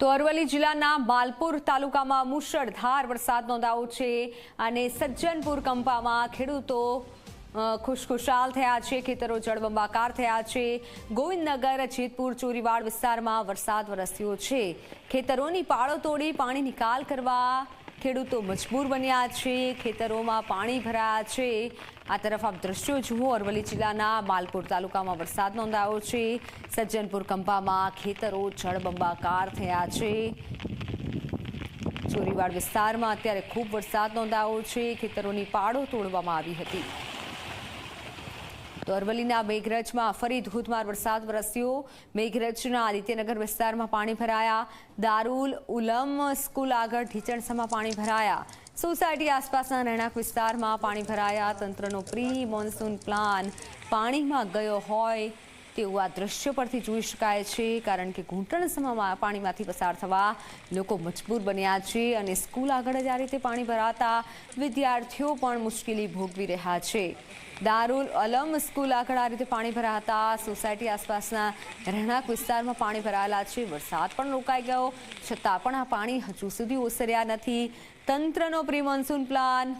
તો અરવલ્લી જિલ્લાના માલપુર તાલુકામાં મુશળધાર વરસાદ નોંધાયો છે અને સજ્જનપુર કંપામાં ખેડૂતો ખુશખુશાલ થયા છે, ખેતરો જળબંબાકાર થયા છે. ગોવિંદનગર, જેતપુર, ચોરીવાડ વિસ્તારમાં વરસાદ વરસ્યો છે. ખેતરોની પાળો તોડી પાણી નિકાલ કરવા ખેડૂતો મજબૂર બન્યા છે, ખેતરોમાં પાણી ભરાયા છે. આ તરફ આપ દ્રશ્યો જુઓ. અરવલ્લી જિલ્લાના માલપુર તાલુકામાં વરસાદ નોંધાયો છે. સજ્જનપુર કંપામાં ખેતરો જળબંબાકાર થયા છે. ચોરીવાડ વિસ્તારમાં અત્યારે ખૂબ વરસાદ નોંધાયો છે. ખેતરોની પાળો તોડવામાં આવી હતી. તો અરવલ્લીના મેઘરજમાં ફરી ધોધમાર વરસાદ, વરસ્યો. મેઘરજના આદિત્યનગર વિસ્તારમાં પાણી ભરાયા. દારૂલ ઉલમ સ્કૂલ આગળ ઢીચણસામાં પાણી ભરાયા. સોસાયટી આસપાસના રહેણાંક વિસ્તારમાં પાણી ભરાયા. તંત્રનો પ્રી મોન્સૂન પ્લાન પાણીમાં ગયો હોય તેવું આ દ્રશ્ય પરથી જોઈ શકાય છે, કારણ કે ઘૂંટણ સમયમાં પાણીમાંથી પસાર થવા લોકો મજબૂર બન્યા છે અને સ્કૂલ આગળ જ આ રીતે પાણી ભરાતા વિદ્યાર્થીઓ પણ મુશ્કેલી ભોગવી રહ્યા છે. દારૂલ અલમ સ્કૂલ આગળ આ રીતે પાણી ભરાતા, સોસાયટી આસપાસના રહેણાંક વિસ્તારમાં પાણી ભરાયેલા છે, વરસાદ પણ રોકાઈ ગયો, છતાં પણ આ પાણી હજુ સુધી ઓસર્યા નથી. તંત્રનો પ્રી મોન્સૂન પ્લાન